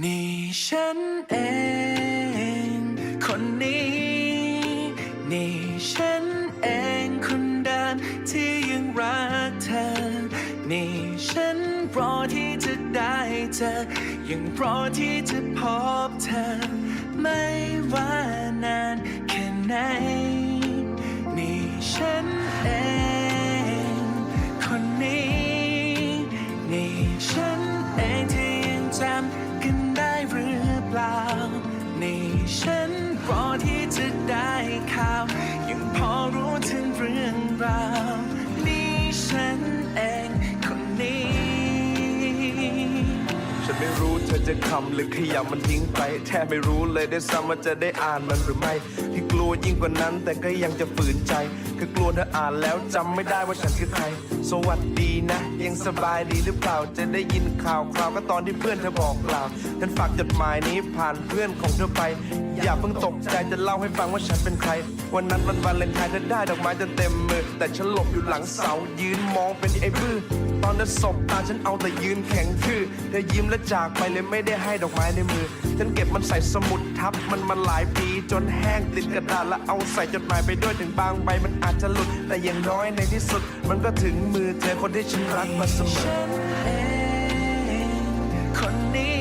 นี่ฉันเอง คนนี้ นี่ฉันเองคนเดิมที่ยังรักเธอ นี่ฉันรอที่จะได้เจอยังรอที่จะพบเธอ ไม่ว่านานแค่ไหน จะคำหรือขยำมันทิ้งไป แทบไม่รู้เลยได้ซ้ำว่าจะได้อ่านมันหรือไม่ ที่กลัวยิ่งกว่านั้นแต่ก็ยังจะฝืนใจ คือกลัวเธออ่านแล้วจำไม่ได้ว่าฉันคือใคร สวัสดี นะ ยังสบายดีหรือเปล่า จะได้ยินข่าวคราวก็ตอนที่เพื่อนเธอบอกกล่าวฉันฝากจดหมายนี้ผ่านเพื่อนของเธอไป อย่าเพิ่งตกใจจะเล่าให้ฟังว่าฉันเป็นใคร วันนั้นวันวาเลนไทน์เธอได้ดอกไม้จนเต็มมือ แต่ฉันหลบอยู่หลังเสายืนมองเป็นไอ้บื้อตอนนั้นสบตาฉันเอาแต่ยืนแข็งทื่อเธอยิ้มและจากไปเลยไม่ได้ให้ดอกไม้ในมือ ฉันเก็บมันใส่สมุดทับมันมาหลายปี จนแห้งติดกระดาษแล้วเอาใส่จดหมายไปด้วยถึงบางใบมันอาจจะหลุด แต่อย่างน้อยในที่สุด มันก็ถึงมือเธอคนที่ฉันรักมาเสมอฉันเองคนนี้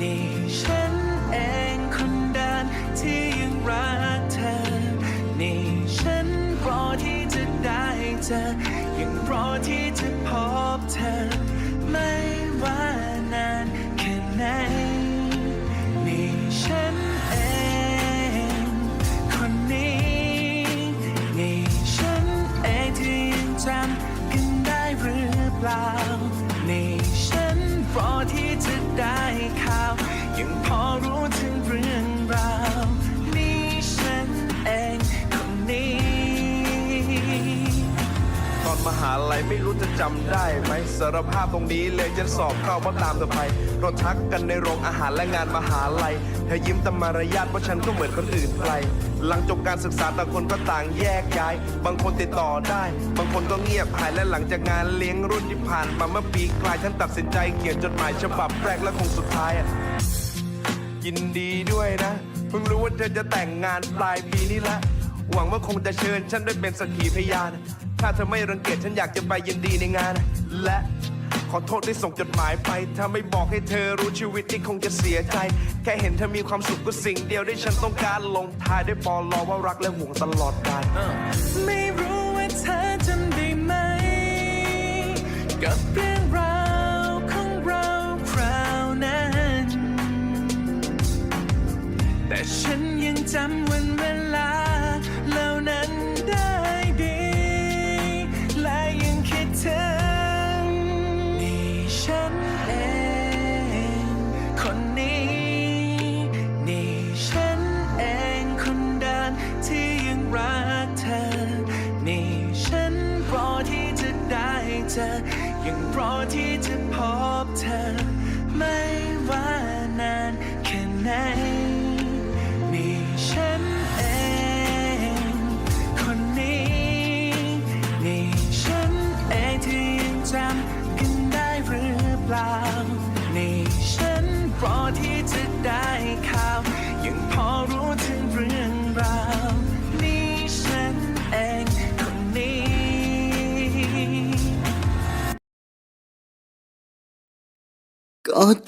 นี่ฉันเองคนเดิมที่ยังรักเธอ นี่ฉันรอที่จะได้เจอยังรอที่จะพบเธอ ไม่ว่าาลัยไม่รู้จะจำได้ไหมสารภาพตรงนี้เลยจะสอบเข้าเพราะตามเธอไปเราทักกันในโรงอาหารและงานมหาลัยเธอยิ้มแต่มารยาทเพราะฉันก็เหมือนคนอื่นไกลหลังจบการศึกษาต่างคนก็ต่างแยกย้าย บางคนติดต่อได้ บางคนก็เงียบหายและหลังจากงานเลี้ยงรุ่นที่ผ่านมาเมื่อปีกลายฉันตัดสินใจเขียนจดหมายฉบับแรกและคงสุดท้ายอะยินดีด้วยนะ เพิ่งรู้ว่าเธอจะแต่งงานปลายปีนี้ละ หวังว่าคงจะเชิญฉันได้เป็นสักขีพยาน ถ้าเธอไม่รังเกียจฉันอยากจะไปยินดีในงาน และขอโทษที่ส่งจดหมายไป ถ้าไม่บอกให้เธอรู้ชีวิตนี่คงจะเสียใจ แค่เห็นเธอมีความสุขก็สิ่งเดียวที่ฉันต้องการลงท้ายด้วยปอลอว่ารักและห่วงตลอดกาลไม่รู้ว่าเธอจำได้ไหม กับเรื่องราวของเราคราวนั้น แต่ฉันยังจำวัน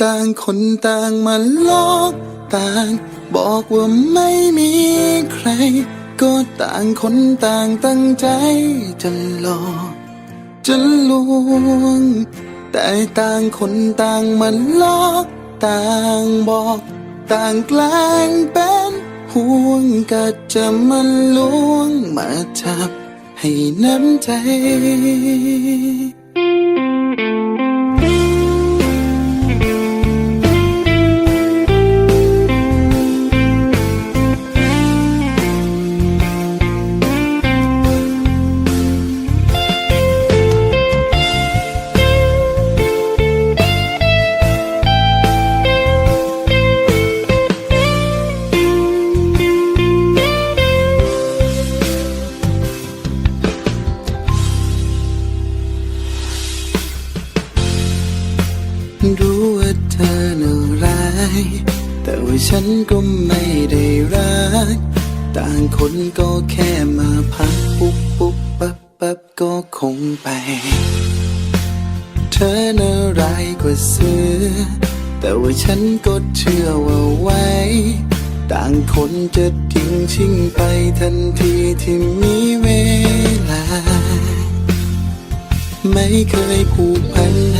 ต่างคนต่างมาหลอกต่าง บอกว่าไม่มีใคร ก็ต่างคนต่างตั้งใจจะหลอกจะลวง แต่ต่างคนต่างมาหลอกต่างบอก ต่างแกล้งเป็นห่วงก็จะมาลวงมาจับให้น้ำใจ รู้ว่าเธอน่ะแต่ว่าฉันก็ไม่ได้รัก ต่างคนก็แค่มาพักปุ๊บปุ๊บปั๊บปั๊บก็คงไป เธอน่าร้ายกว่าเสือ แต่ว่าฉันก็เชื่อว่าไว้ต่างคนจะทิ้งชิงไปทันทีที่มีเวลา ไม่เคยผูกพันใ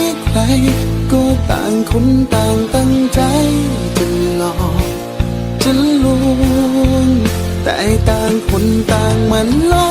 ใคร ก็ต่างคนต่างตั้งใจจะหลอกจะลวง แต่ต่างคนต่างมันลอก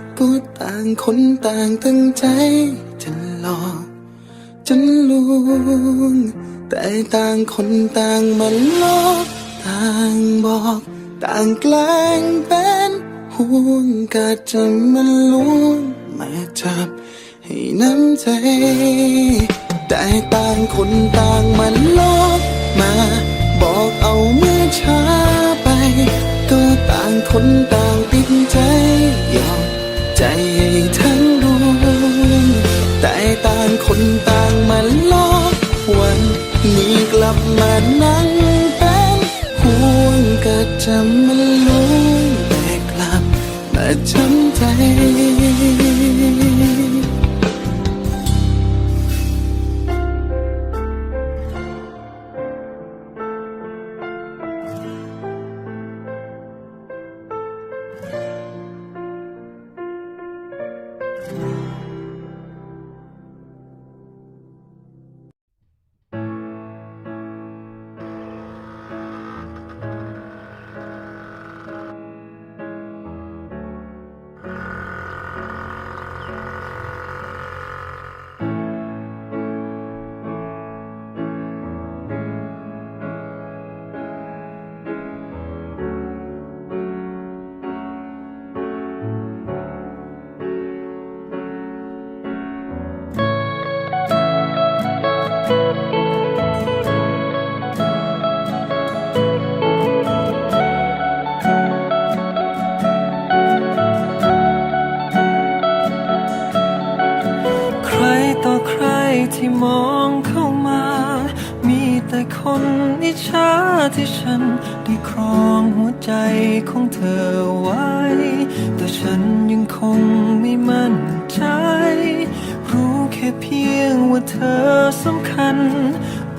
ก็ต่างคนต่างตั้งใจจะหลอกจะลวง แต่ต่างคนต่างมันลอกต่างบอก ต่างแกล้งเป็นห่วงก็จะมันลวงมาจับให้น้ำใจ แต่ต่างคนต่างมันลอกมา บอกเอาเมื่อช้าไป ก็ต่างคนต่าง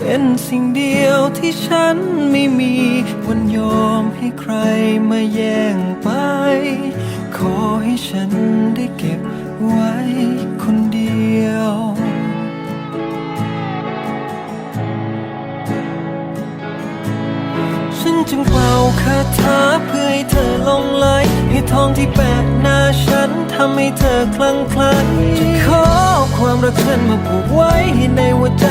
เป็นสิ่งเดียวที่ฉันไม่มีวันยอมให้ใครมาแย่งไป ขอให้ฉันได้เก็บไว้คนเดียวฉันจึงเป่าคาถาเพื่อให้เธอลงไหลให้ทองที่แปะหน้าฉันทำให้เธอคลั่งไคล้จะขอความรักฉันมาผูกไว้ให้ในหัวใจ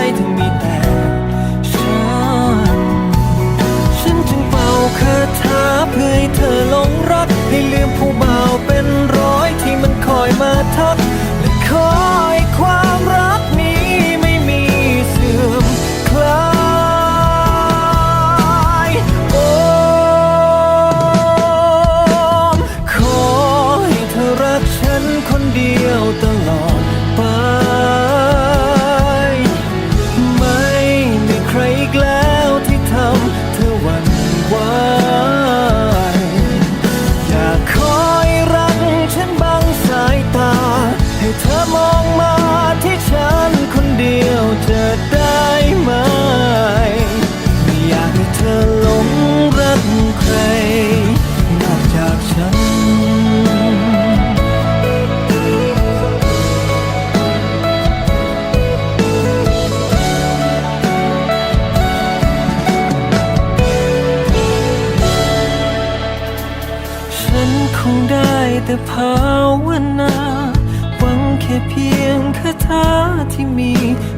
คงได้แต่ภาวนา หวังแค่เพียงคาถาที่มี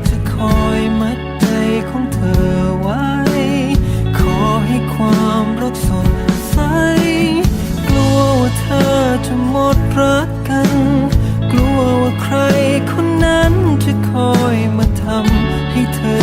จะคอยมัดใจของเธอไว้ ขอให้ความรักสดใส กลัวว่าเธอจะหมดรักกัน กลัวว่าใครคนนั้นจะคอยมาทำให้เธอ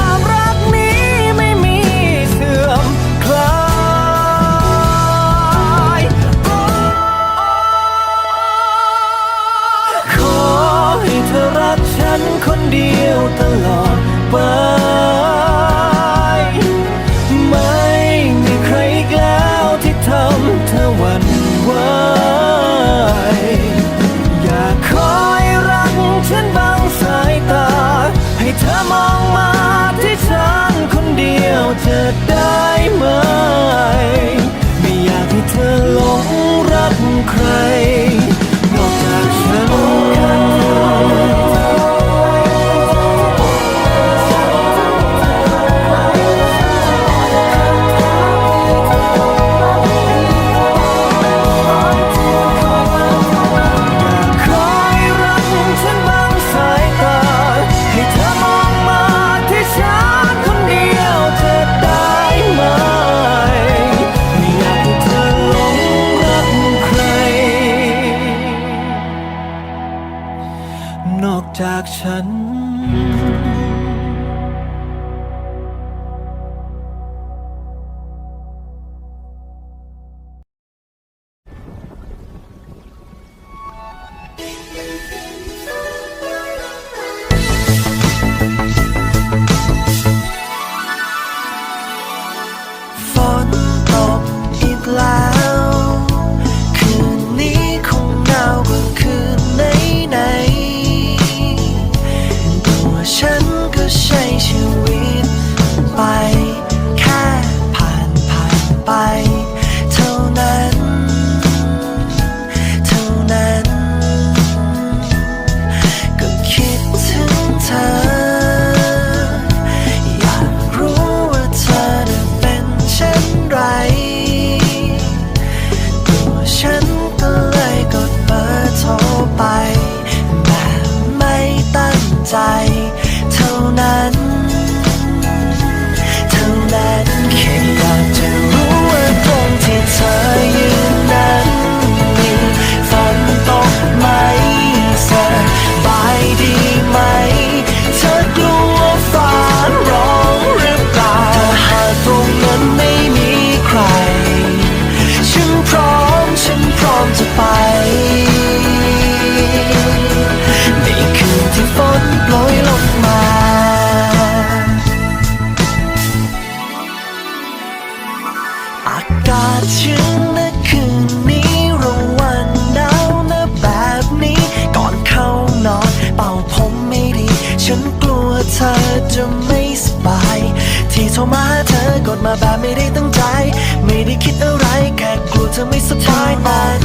เธอไม่สุดท้ายนั้น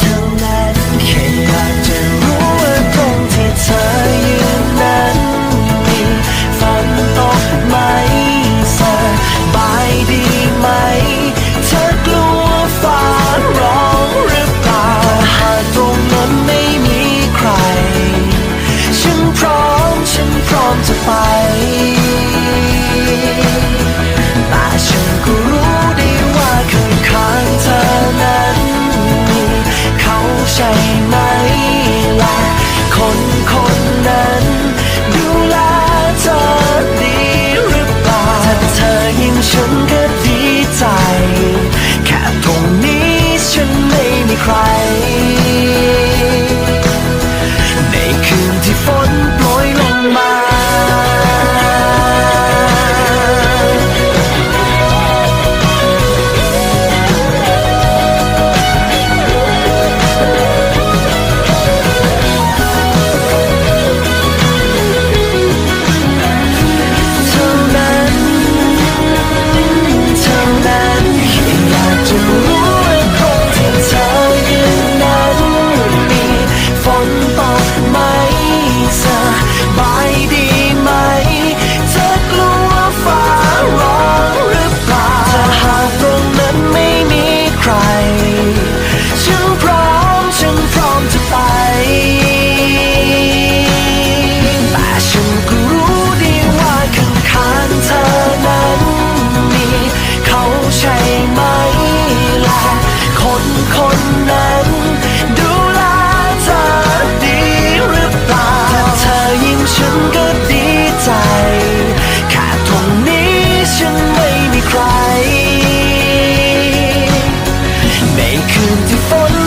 เท่านั้นแค่อยากจะรู้ว่าตรงที่เธออยู่ couldn't do.